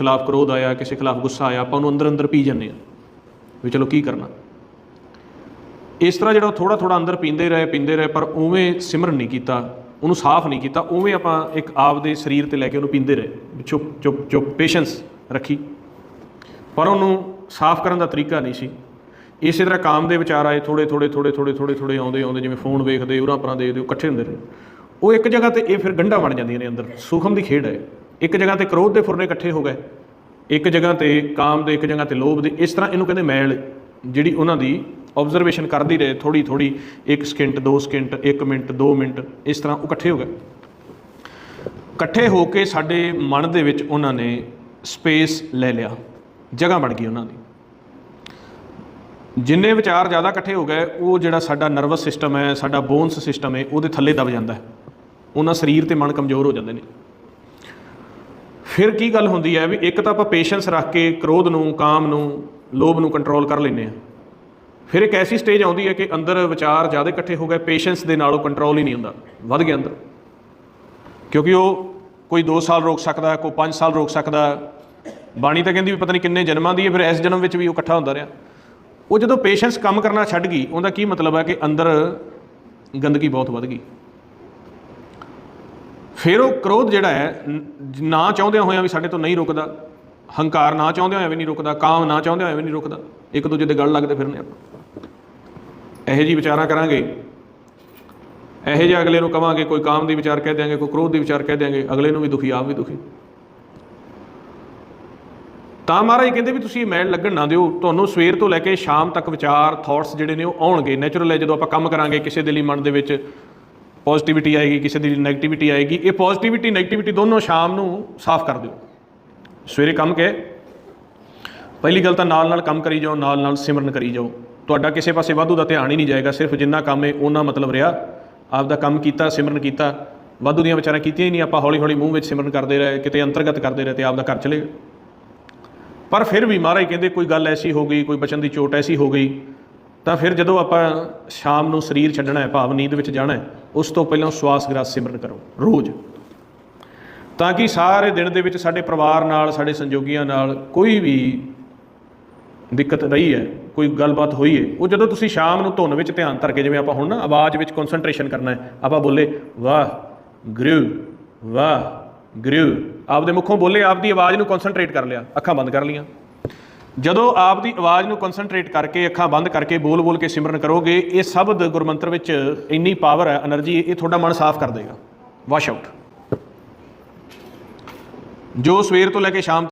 ਖਿਲਾਫ ਕ੍ਰੋਧ ਆਇਆ, ਕਿਸੇ ਖਿਲਾਫ ਗੁੱਸਾ ਆਇਆ, ਆਪਾਂ ਉਹਨੂੰ ਅੰਦਰ ਅੰਦਰ ਪੀ ਜਾਂਦੇ ਆ ਵੀ ਚਲੋ ਕੀ ਕਰਨਾ। ਇਸ ਤਰ੍ਹਾਂ ਜਿਹੜਾ ਥੋੜਾ ਥੋੜਾ ਅੰਦਰ ਪੀਂਦੇ ਰਹੇ ਪੀਂਦੇ ਰਹੇ, ਪਰ ਉਵੇਂ ਸਿਮਰਨ ਨਹੀਂ ਕੀਤਾ, ਉਹਨੂੰ ਸਾਫ਼ ਨਹੀਂ ਕੀਤਾ, ਉਵੇਂ ਆਪਾਂ ਇੱਕ ਆਪ ਦੇ ਸਰੀਰ ਤੇ ਲੈ ਕੇ ਉਹਨੂੰ ਪੀਂਦੇ ਰਹੇ ਚੁੱਪ ਚੁੱਪ ਚੁੱਪ ਪੇਸ਼ੈਂਸ ਰੱਖੀ। ਪਰ ਉਹਨੂੰ ਸਾਫ਼ ਕਰਨ ਦਾ ਤਰੀਕਾ ਨਹੀਂ ਸੀ। ਇਸੇ ਤਰ੍ਹਾਂ ਕਾਮ ਦੇ ਵਿਚਾਰ ਆਏ ਥੋੜੇ ਥੋੜੇ ਥੋੜੇ ਥੋੜੇ ਥੋੜੇ ਥੋੜੇ ਆਉਂਦੇ ਆਉਂਦੇ ਜਿਵੇਂ ਫੋਨ ਵੇਖਦੇ, ਉਰਾਂ ਪਰਾਂ ਦੇਖਦੇ, ਉਹ ਇਕੱਠੇ ਹੁੰਦੇ ਰਹੇ। ਉਹ ਇੱਕ ਜਗ੍ਹਾ ਤੇ ਇਹ ਫਿਰ ਗੰਢਾਂ ਬਣ ਜਾਂਦੀਆਂ ਨੇ ਅੰਦਰ, ਸੂਖਮ ਦੀ ਖੇਡ ਹੈ। ਇੱਕ ਜਗ੍ਹਾ ਤੇ ਕ੍ਰੋਧ ਦੇ ਫੁਰਨੇ ਇਕੱਠੇ ਹੋ ਗਏ, ਇੱਕ ਜਗ੍ਹਾ ਤੇ ਕਾਮ ਦੇ, ਇੱਕ ਜਗ੍ਹਾ ਤੇ ਲੋਭ ਦੇ, ਇਸ ਤਰ੍ਹਾਂ ਇਹਨੂੰ ਕਹਿੰਦੇ ਮੈਲ, ਜਿਹੜੀ ਉਹਨਾਂ ਦੀ ਆਬਜ਼ਰਵੇਸ਼ਨ ਕਰਦੀ ਰਹੇ ਥੋੜੀ ਥੋੜੀ 1 ਸਕਿੰਟ 2 ਸਕਿੰਟ 1 ਮਿੰਟ 2 ਮਿੰਟ, ਇਸ ਤਰ੍ਹਾਂ ਉਹ ਇਕੱਠੇ ਹੋ ਗਏ। ਇਕੱਠੇ ਹੋ ਕੇ ਸਾਡੇ ਮਨ ਦੇ ਵਿੱਚ ਉਹਨਾਂ ਨੇ ਸਪੇਸ ਲੈ ਲਿਆ, ਜਗ੍ਹਾ ਬਣ ਗਈ ਉਹਨਾਂ ਦੀ। ਜਿੰਨੇ ਵਿਚਾਰ ਜ਼ਿਆਦਾ ਇਕੱਠੇ ਹੋ ਗਏ, ਉਹ ਜਿਹੜਾ ਸਾਡਾ ਨਰਵਸ ਸਿਸਟਮ ਹੈ, ਸਾਡਾ ਬੋਨਸ ਸਿਸਟਮ ਹੈ, ਉਹਦੇ ਥੱਲੇ ਦਬ ਜਾਂਦਾ ਹੈ। ਉਹਨਾਂ ਸਰੀਰ ਤੇ ਮਨ ਕਮਜ਼ੋਰ ਹੋ ਜਾਂਦੇ ਨੇ। ਫਿਰ ਕੀ ਗੱਲ ਹੁੰਦੀ ਹੈ ਵੀ ਇੱਕ ਤਾਂ ਆਪਾਂ ਪੇਸ਼ੈਂਸ ਰੱਖ ਕੇ ਕ੍ਰੋਧ ਨੂੰ, ਕਾਮ ਨੂੰ, ਲੋਭ ਨੂੰ ਕੰਟਰੋਲ ਕਰ ਲੈਂਦੇ ਆ ਫਿਰ ਇੱਕ ਐਸੀ ਸਟੇਜ ਆਉਂਦੀ ਹੈ ਕਿ ਅੰਦਰ ਵਿਚਾਰ ਜ਼ਿਆਦਾ ਇਕੱਠੇ ਹੋ ਗਏ ਪੇਸ਼ੈਂਸ ਦੇ ਨਾਲ ਉਹ ਕੰਟਰੋਲ ਹੀ ਨਹੀਂ ਹੁੰਦਾ, ਵੱਧ ਗਿਆ ਅੰਦਰ। ਕਿਉਂਕਿ ਉਹ ਕੋਈ 2 ਸਾਲ ਰੋਕ ਸਕਦਾ, ਕੋਈ 5 ਸਾਲ ਰੋਕ ਸਕਦਾ। ਬਾਣੀ ਤਾਂ ਕਹਿੰਦੀ ਵੀ ਪਤਾ ਨਹੀਂ ਕਿੰਨੇ ਜਨਮਾਂ ਦੀ ਹੈ, ਫਿਰ ਇਸ ਜਨਮ ਵਿੱਚ ਵੀ ਉਹ ਇਕੱਠਾ ਹੁੰਦਾ ਰਿਹਾ। ਉਹ ਜਦੋਂ ਪੇਸ਼ੈਂਸ ਕੰਮ ਕਰਨਾ ਛੱਡ ਗਈ, ਉਹਦਾ ਕੀ ਮਤਲਬ ਹੈ ਕਿ ਅੰਦਰ ਗੰਦਗੀ ਬਹੁਤ ਵੱਧ ਗਈ। ਫਿਰ ਉਹ ਕ੍ਰੋਧ ਜਿਹੜਾ ਹੈ, ਨਾ ਚਾਹੁੰਦਿਆਂ ਹੋਇਆਂ ਵੀ ਸਾਡੇ ਤੋਂ ਨਹੀਂ ਰੁਕਦਾ, ਹੰਕਾਰ ਨਾ ਚਾਹੁੰਦਿਆਂ ਹੋਇਆਂ ਵੀ ਨਹੀਂ ਰੁਕਦਾ, ਕਾਮ ਨਾ ਚਾਹੁੰਦਿਆਂ ਹੋਇਆਂ ਵੀ ਨਹੀਂ ਰੁਕਦਾ, ਇੱਕ ਦੂਜੇ ਦੇ ਗਲ ਲੱਗਦੇ ਫਿਰਨੇ ਆਪਾਂ। ਇਹੋ ਜੀ ਵਿਚਾਰਾਂ ਕਰਾਂਗੇ। ਇਹੋ ਜਿਹੇ ਅਗਲੇ ਨੂੰ ਕਵਾਂਗੇ, ਕੋਈ ਕਾਮ ਦੀ ਵਿਚਾਰ ਕਹਿ ਦਿਆਂਗੇ, ਕੋਈ ਕ੍ਰੋਧ ਦੀ ਵਿਚਾਰ ਕਹਿ ਦਿਆਂਗੇ, ਅਗਲੇ ਨੂੰ ਵੀ ਦੁਖੀ, ਆਪ ਵੀ ਦੁਖੀ। ਤਾਂ ਮਹਾਰਾਜ ਕਹਿੰਦੇ ਵੀ ਤੁਸੀਂ ਇਹ ਮੈਲ ਲੱਗਣ ਨਾ ਦਿਓ, ਤੁਹਾਨੂੰ ਸਵੇਰ ਤੋਂ ਲੈ ਕੇ ਸ਼ਾਮ ਤੱਕ ਵਿਚਾਰ ਥਾਟਸ ਜਿਹੜੇ ਨੇ ਉਹ ਆਉਣਗੇ। ਨੇਚਰਲ ਹੈ ਜਦੋਂ ਆਪਾਂ ਕੰਮ ਕਰਾਂਗੇ ਕਿਸੇ ਦੇ ਲਈ ਮਨ ਦੇ ਵਿੱਚ ਪੋਜ਼ਿਟਿਵਿਟੀ ਆਏਗੀ, ਕਿਸੇ ਦੀ ਨੈਗੇਟਿਵਿਟੀ ਆਏਗੀ, ਇਹ ਪੋਜ਼ਿਟਿਵਿਟੀ ਨੈਗੇਟਿਵਿਟੀ ਦੋਨੋਂ ਸ਼ਾਮ ਨੂੰ ਸਾਫ਼ ਕਰ ਦਿਓ। ਸਵੇਰੇ ਕੰਮ ਕੇ, ਪਹਿਲੀ ਗੱਲ ਤਾਂ ਨਾਲ ਨਾਲ ਕੰਮ ਕਰੀ ਜਾਓ, ਨਾਲ ਨਾਲ ਸਿਮਰਨ ਕਰੀ ਜਾਓ। ਤੁਹਾਡਾ ਕਿਸੇ ਪਾਸੇ ਵਾਧੂ ਦਾ ਧਿਆਨ ਹੀ ਨਹੀਂ ਜਾਏਗਾ, ਸਿਰਫ ਜਿੰਨਾ ਕੰਮ ਹੈ ਉਹਨਾਂ ਮਤਲਬ ਰਿਹਾ। ਆਪ ਦਾ ਕੰਮ ਕੀਤਾ, ਸਿਮਰਨ ਕੀਤਾ, ਵਾਧੂ ਦੀਆਂ ਵਿਚਾਰਾਂ ਕੀਤੀਆਂ ਹੀ ਨਹੀਂ, ਆਪਾਂ ਹੌਲੀ ਹੌਲੀ ਮੂੰਹ ਵਿੱਚ ਸਿਮਰਨ ਕਰਦੇ ਰਹੇ, ਕਿਤੇ ਅੰਤਰਗਤ ਕਰਦੇ ਰਹੇ ਤੇ ਆਪ ਦਾ ਘਰ ਚਲੇ ਪਰ ਫਿਰ ਵੀ ਮਹਾਰਾਜ ਕਹਿੰਦੇ, ਕੋਈ ਗੱਲ ਐਸੀ ਹੋ ਗਈ, ਕੋਈ ਬਚਨ ਦੀ ਚੋਟ ਐਸੀ ਹੋ ਗਈ, ਤਾਂ ਫਿਰ ਜਦੋਂ ਆਪਾਂ ਸ਼ਾਮ ਨੂੰ ਸਰੀਰ ਛੱਡਣਾ ਹੈ, ਭਾਵ ਨੀਂਦ ਵਿੱਚ ਜਾਣਾ ਹੈ ਉਸ ਤੋਂ ਪਹਿਲਾਂ ਸਵਾਸ ਗ੍ਰਾਸ ਸਿਮਰਨ ਕਰੋ, ਰੋਜ਼। ਤਾਂ ਕਿ ਸਾਰੇ ਦਿਨ ਦੇ ਵਿੱਚ ਸਾਡੇ ਪਰਿਵਾਰ ਨਾਲ, ਸਾਡੇ ਸੰਜੋਗੀਆਂ ਨਾਲ ਕੋਈ ਵੀ ਦਿੱਕਤ ਰਹੀ ਹੈ, ਕੋਈ ਗੱਲਬਾਤ ਹੋਈ ਹੈ, ਉਹ ਜਦੋਂ ਤੁਸੀਂ ਸ਼ਾਮ ਨੂੰ ਧੁਨ ਵਿੱਚ ਧਿਆਨ ਧਰ ਕੇ, ਜਿਵੇਂ ਆਪਾਂ ਹੁਣ ਨਾ ਆਵਾਜ਼ ਵਿੱਚ ਕਨਸੈਂਟਰੇਸ਼ਨ ਕਰਨਾ ਹੈ, ਆਪਾਂ ਬੋਲੇ, ਵਾਹ ਗੁਰੂ ਵਾਹ ਗੁਰੂ ਆਪਦੇ ਮੁਖੋਂ ਬੋਲੇ, ਆਪਦੀ ਆਵਾਜ਼ ਨੂੰ ਕਨਸੈਂਟਰੇਟ ਕਰ ਲਿਆ, ਅੱਖਾਂ ਬੰਦ ਕਰ ਲੀਆਂ ਜਦੋਂ ਆਪ ਦੀ ਆਵਾਜ਼ ਨੂੰ ਕਨਸੈਂਟਰੇਟ ਕਰਕੇ, ਅੱਖਾਂ ਬੰਦ ਕਰਕੇ ਬੋਲ-ਬੋਲ ਕੇ ਸਿਮਰਨ ਕਰੋਗੇ, ਇਹ ਸ਼ਬਦ ਗੁਰਮੰਤਰ ਵਿੱਚ ਇੰਨੀ ਪਾਵਰ ਹੈ એનર્ਜੀ ਇਹ ਤੁਹਾਡਾ ਮਨ ਸਾਫ਼ ਕਰ ਦੇਗਾ। ਵਾਸ਼ ਆਊਟ ਜੋ ਸਵੇਰ ਤੋਂ ਲੈ ਕੇ ਸ਼ਾਮ